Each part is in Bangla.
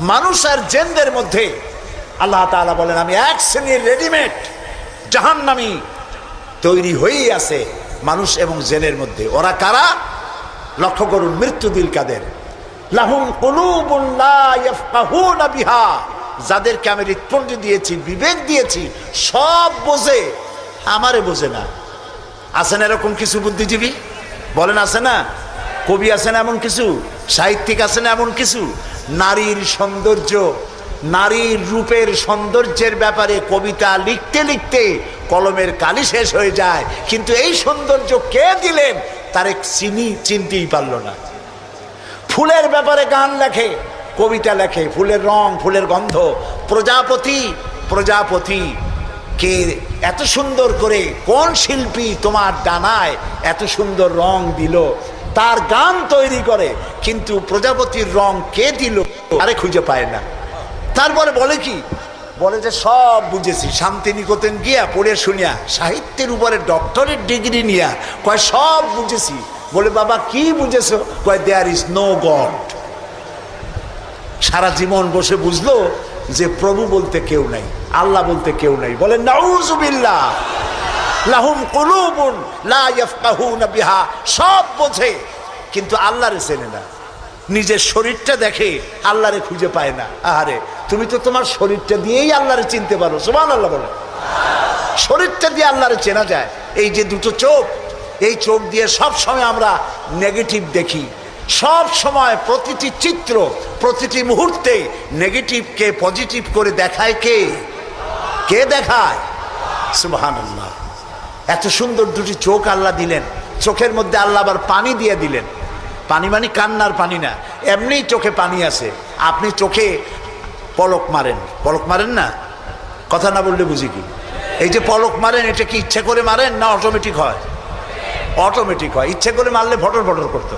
মানুষ আর জেনদের মধ্যে আল্লাহ তাআলা বলেন, আমি এক শ্রেণির রেডিমেড জাহান্নামি তৈরি হয়েই আছে মানুষ এবং জেনের মধ্যে। ওরা কারা? লক্ষ্য করুন, মৃত্যু দিল কাদের? যাদেরকে আমি হৃৎপণ্ড দিয়েছি, বিবেক দিয়েছি, সব বোঝে, আমারে বোঝে না। আছেন এরকম কিছু বুদ্ধিজীবী? বলেন, আছে না? কবি আছেন এমন কিছু? সাহিত্যিক আছেন এমন কিছু? নারীর সৌন্দর্য, নারীর রূপের সৌন্দর্যের ব্যাপারে কবিতা লিখতে লিখতে কলমের কালি শেষ হয়ে যায়। কিন্তু এই সৌন্দর্য কে দিলেন? তার এক চিনি চিনতেই পারল না। ফুলের ব্যাপারে গান লেখে, কবিতা লেখে, ফুলের রং, ফুলের গন্ধ। প্রজাপতি প্রজাপতি, কে এত সুন্দর করে কোন শিল্পী তোমার ডানায় এত সুন্দর রং দিল? তার গান তৈরি করে, কিন্তু প্রজাপতির রং কে দিল, আরে খুঁজে পায় না। তারপরে বলে কি? বলে যে সব বুঝেছি, শান্তিনিকেতন গিয়া পড়ে শুনিয়া, সাহিত্যের উপরে ডক্টরেট ডিগ্রি নিয়া, কয় সব বুঝেছি। বলে, বাবা, কি বুঝেছ? কয় দেয়ার ইজ নো গড সারা জীবন বসে বুঝলো যে প্রভু বলতে কেউ নাই, আল্লাহ বলতে কেউ নাই। বলে, নাউজুবিল্লাহ। লাহুম কুলুবুন লা ইয়াফকাহুনা বিহা। সব বোঝে, কিন্তু আল্লাহরে চেনে না। নিজের শরীরটা দেখে আল্লাহরে খুঁজে পায় না। আহারে, তুমি তো তোমার শরীরটা দিয়েই আল্লাহরে চিনতে পারো। সুবহান আল্লাহ বলে। শরীরটা দিয়ে আল্লাহরে চেনা যায়। এই যে দুটো চোখ, এই চোখ দিয়ে সব সময় আমরা নেগেটিভ দেখি। সব সময় প্রতিটি চিত্র, প্রতিটি মুহূর্তে নেগেটিভকে পজিটিভ করে দেখায় কে? কে দেখায়? সুবহান আল্লাহ এত সুন্দর দুটি চোখ আল্লাহ দিলেন। চোখের মধ্যে আল্লাহ আবার পানি দিয়ে দিলেন। পানি মানে কান্নার পানি না, এমনিই চোখে পানি আছে। আপনি চোখে পলক মারেন। পলক মারেন না? কথা না বললে বুঝি কি? এই যে পলক মারেন, এটা কি ইচ্ছে করে মারেন না অটোমেটিক হয়? অটোমেটিক হয়। ইচ্ছে করে মারলে ভটর ফটর করতো।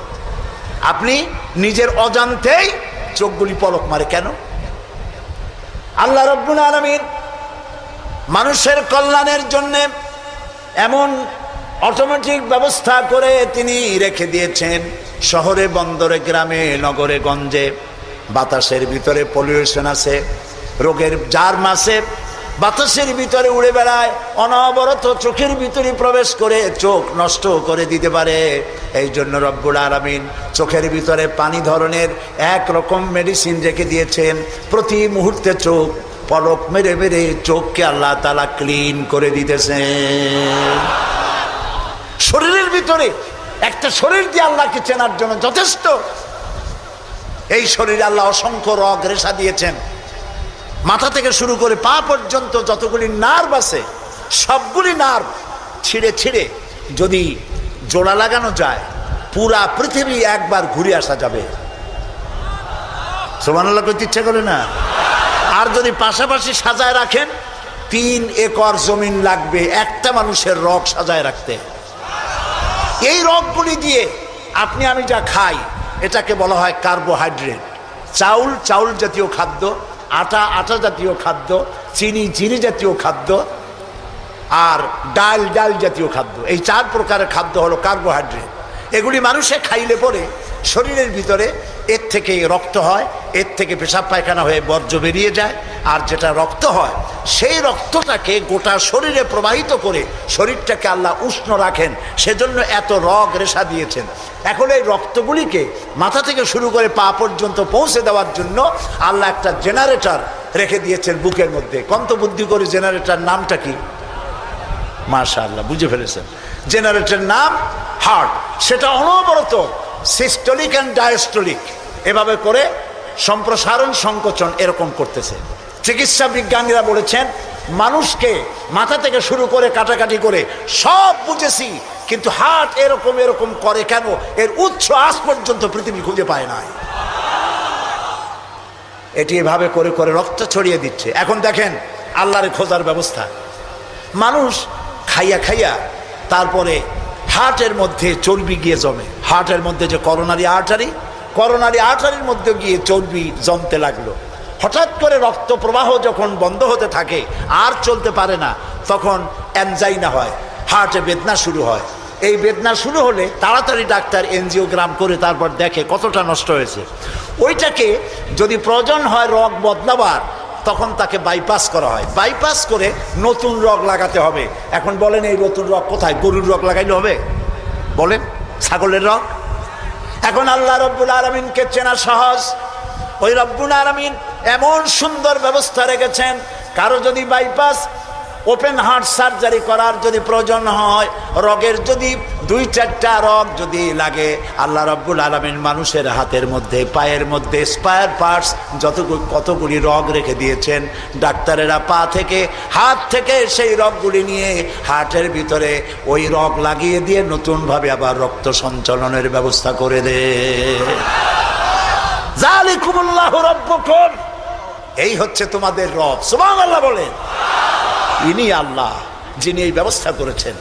আপনি নিজের অজান্তেই চোখগুলি পলক মারে কেন? আল্লাহ রব্বুল আলমিন মানুষের কল্যাণের জন্যে এমন অটোমেটিক ব্যবস্থা করে তিনি রেখে দিয়েছেন শহরে, বন্দরে, গ্রামে, নগরে, গঞ্জে। বাতাসের ভিতরে পলিউশন আছে, রোগের জার মাসে বাতাসের ভিতরে উড়ে বেড়ায়, অনবরত চোখের ভিতরে প্রবেশ করে চোখ নষ্ট করে দিতে পারে। এই জন্য রব্বুল আরামিন চোখের ভিতরে পানি ধরনের এক রকম মেডিসিন রেখে দিয়েছেন। প্রতি মুহূর্তে চোখ পলক মেরে মেরে চোখকে আল্লাহ তালা ক্লিন করে দিতেছেন শরীরের ভিতরে একটা শরীর দিয়ে আল্লাহকে চেনার জন্য যথেষ্ট। এই শরীরে আল্লাহ অসংখ্য রগ রেশা দিয়েছেন। মাথা থেকে শুরু করে পা পর্যন্ত যতগুলি নার্ভ আছে, সবগুলি নার্ভ ছিঁড়ে ছিঁড়ে যদি জোড়া লাগানো যায়, পুরা পৃথিবী একবার ঘুরে আসা যাবে। সোমানাল্লাহ করতে ইচ্ছে করে না? আর যদি পাশাপাশি সাজায় রাখেন, তিন একর জমিন লাগবে একটা মানুষের রগ সাজায় রাখতে। এই রগগুলি দিয়ে আপনি আমি যা খাই, এটাকে বলা হয় কার্বোহাইড্রেট। চাউল চাউল জাতীয় খাদ্য, আটা আটা জাতীয় খাদ্য, চিনি চিনি জাতীয় খাদ্য, আর ডাল ডাল জাতীয় খাদ্য। এই চার প্রকারের খাদ্য হলো কার্বোহাইড্রেট। এগুলি মানুষে খাইলে পরে শরীরের ভিতরে এর থেকে রক্ত হয়, এর থেকে পেশাব পায়খানা হয়ে বর্জ্য বেরিয়ে যায়, আর যেটা রক্ত হয়, সেই রক্তটাকে গোটা শরীরে প্রবাহিত করে শরীরটাকে আল্লাহ উষ্ণ রাখেন, সেজন্য এত রগ রেশা দিয়েছেন। এখন এই রক্তগুলিকে মাথা থেকে শুরু করে পা পর্যন্ত পৌঁছে দেওয়ার জন্য আল্লাহ একটা জেনারেটর রেখে দিয়েছেন বুকের মধ্যে। কন্ত বুদ্ধি করে জেনারেটর নামটা কি? মাশা আল্লাহ বুঝে ফেলেছেন। জেনারেটরের নাম হার্ট সেটা অনবরত সিস্টোলিক অ্যান্ড ডায়াস্টোলিক এভাবে করে সম্প্রসারণ, সংকোচন এরকম করতেছে। চিকিৎসা বিজ্ঞানীরা বলেছেন, মানুষকে মাথা থেকে শুরু করে কাটাকাটি করে সব বুঝেছি, কিন্তু হার্ট এরকম এরকম করে কেন? এর উৎস আজ পর্যন্ত পৃথিবী খুঁজে পায় নাই। এটি এভাবে করে করে রক্ত ছড়িয়ে দিচ্ছে। এখন দেখেন, আল্লাহরে খোঁজার ব্যবস্থা। মানুষ খাইয়া খাইয়া তারপরে হার্টের মধ্যে চর্বি গিয়ে জমে। হার্টের মধ্যে যে করোনারি আর্টারি, করোনারি আর্টারির মধ্যে গিয়ে চর্বি জমতে লাগল। হঠাৎ করে রক্ত প্রবাহ যখন বন্ধ হতে থাকে, আর চলতে পারে না, তখন অ্যানজাইনা হয়, হার্টে বেদনা শুরু হয়। এই বেদনা শুরু হলে তাড়াতাড়ি ডাক্তার এনজিওগ্রাম করে তারপর দেখে কতটা নষ্ট হয়েছে। ওইটাকে যদি প্রয়োজন হয় রগ বদলাবার তখন তাকে বাইপাস করা হয়। বাইপাস করে নতুন রগ লাগাতে হবে। এখন বলেন, এই নতুন রগ কোথায়? গরুর রগ লাগাইলে হবে? বলেন, ছাগলের রগ? এখন আল্লাহ রব্বুল আলমিনকে চেনা সহজ। ওই রব্বুল আলমিন এমন সুন্দর ব্যবস্থা রেখেছেন, কারও যদি বাইপাস ওপেন হার্ট সার্জারি করার যদি প্রয়োজন হয়, রগের যদি দুই চারটা রগ যদি লাগে, আল্লাহ রব্বুল আলমিন মানুষের হাতের মধ্যে, পায়ের মধ্যে স্পায়ার পার্টস যতগুলি কতগুলি রগ রেখে দিয়েছেন। ডাক্তারেরা পা থেকে, হাত থেকে সেই রগগুলি নিয়ে হার্টের ভিতরে ওই রগ লাগিয়ে দিয়ে নতুনভাবে আবার রক্ত সঞ্চালনের ব্যবস্থা করে দে। জালিকুমুল্লাহ এই হচ্ছে তোমাদের রব। সুবহানাল্লাহ বলেন। ইনি আল্লাহ যিনি এই ব্যবস্থা করেছেন।